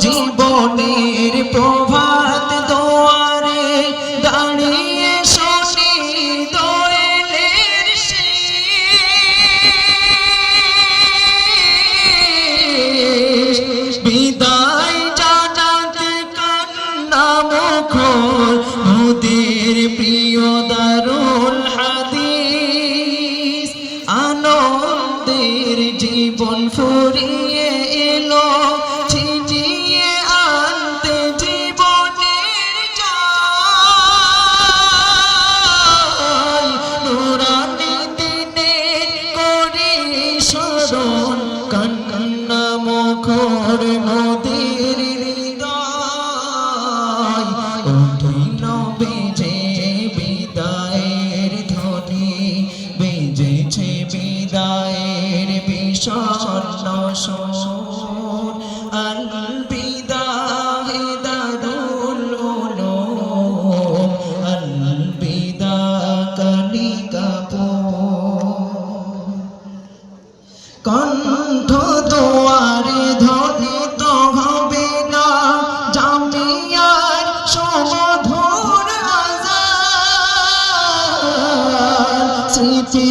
জীবনের প্রভাত দোয়ারে দাঁড়িয়ে শনি দোয়েলের বিদা البداع دار العلوم البداع كنكبون কণ্ঠ দোয়ারে ধ্বনিত হবে না জামিয়ার সমধুর আজান স্মৃতি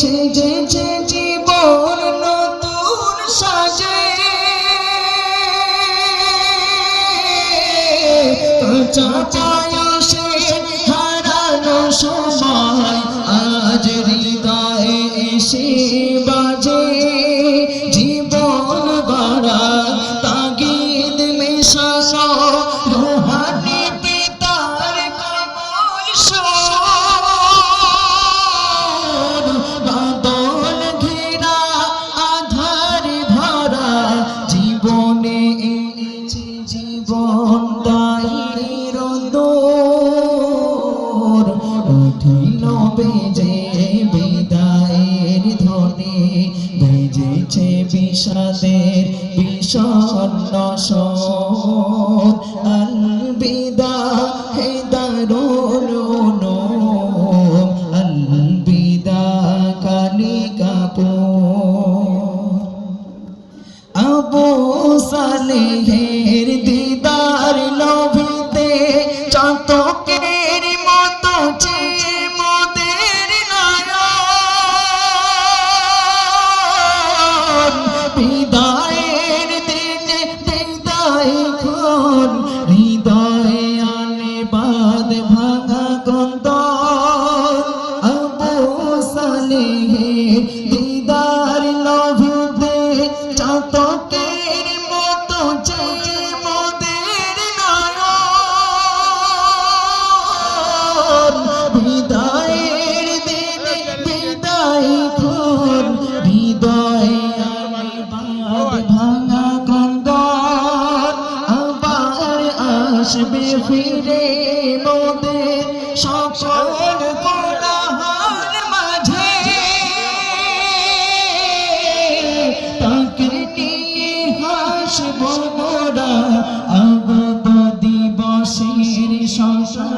সেজেছে জীবন নতুন সাজে। চাচা বিষাদের বিষণ্ণ আলবিদা হে দারুল আলবিদা কালি কাপো আবু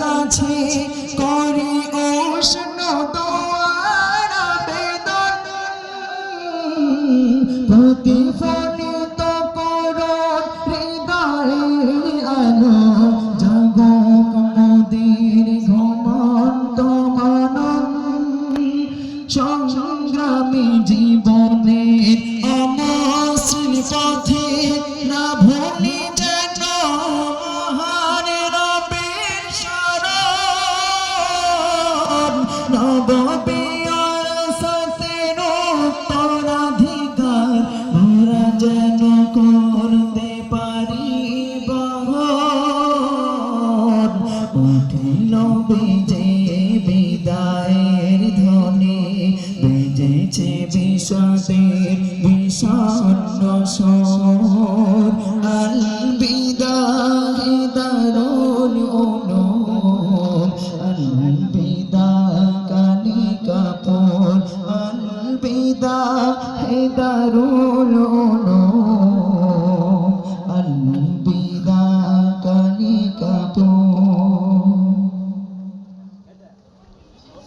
কাছে করি উষ্ণ দোয়ার আবেদন। প্রতিফলিত করো হৃদয়ে আলো। জগৎ মোদের ঘুমন্ত মানন। সংগ্রামী পথে শরণ নববিয়ার সাথের উত্তরাধিকার মোরা যেন করতে পারি উঠিল বেজে বিদায়ের ধ্বনি বেজেছে বিষাদের বিষণ্ণ স্বর আল কাপড়